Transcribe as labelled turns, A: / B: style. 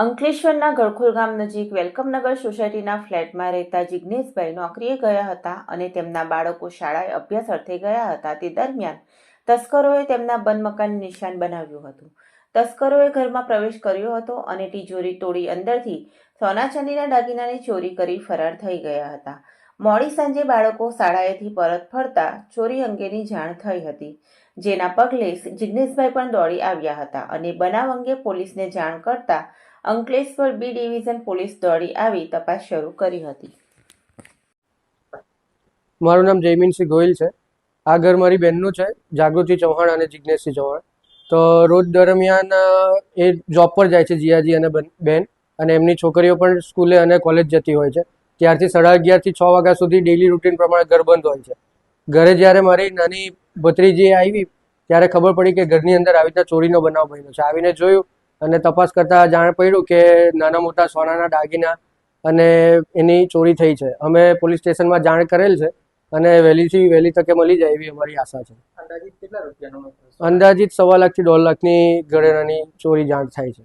A: અંકલેશ્વરના ગળખોલ ગામ નજીક વેલકમનગર સોસાયટીના ફ્લેટમાં રહેતા જિજ્ઞેશભાઈ નોકરીએ ગયા હતા અને તેમના બાળકો શાળાએ અભ્યાસ અર્થે ગયા હતા. તે દરમિયાન તસ્કરોએ તેમના બંધ મકાન નિશાન બનાવ્યું હતું. તસ્કરોએ ઘરમાં પ્રવેશ કર્યો હતો અને તિજોરી તોડી અંદરથી સોના ચાંદીના દાગીનાની ચોરી કરી ફરાર થઈ ગયા હતા. મોડી સાંજે બાળકો શાળાએથી પરત ફરતા ચોરી અંગેની જાણ થઈ હતી, જેના પગલે જિજ્ઞેશભાઈ પણ દોડી આવ્યા હતા અને બનાવ અંગે પોલીસને જાણ કરતા અંકલેશ્વર બી ડિવિઝન પોલીસ દોડી આવી તપાસ શરૂ કરી હતી.
B: મારું નામ જયમીનસિંહ ગોહિલ છે. આ ઘર મારી બહેનનું છે, જાગૃતિ ચૌહાણ અને જિજ્ઞેશસિંહ ચૌહાણ. તો રોજ દરમિયાન એ જોબ પર જાય છે જીયાજી અને બેન અને એમની છોકરીઓ પણ સ્કૂલે અને કોલેજ જતી હોય છે. ત્યારથી સાડા અગિયારથી છ વાગ્યા સુધી ડેલી રૂટીન પ્રમાણે ઘર બંધ હોય છે. ઘરે જ્યારે મારી નાની ભત્રીજી આવી, ત્યારે ખબર પડી કે ઘરની અંદર આવી રીતના ચોરીનો બનાવ બન્યો છે. આવીને જોયું અને તપાસ કરતા જાણ પડ્યું કે નાના મોટા સોનાના દાગીના અને એની ચોરી થઈ છે. અમે પોલીસ સ્ટેશનમાં જાણ કરેલ છે અને વહેલીથી વહેલી તકે મળી જાય એવી અમારી આશા છે.
C: અંદાજિત કેટલા રૂપિયાનો
B: અંદાજિત સવા લાખથી દોઢ લાખની ઘરેણાની ચોરી જાણ થાય છે.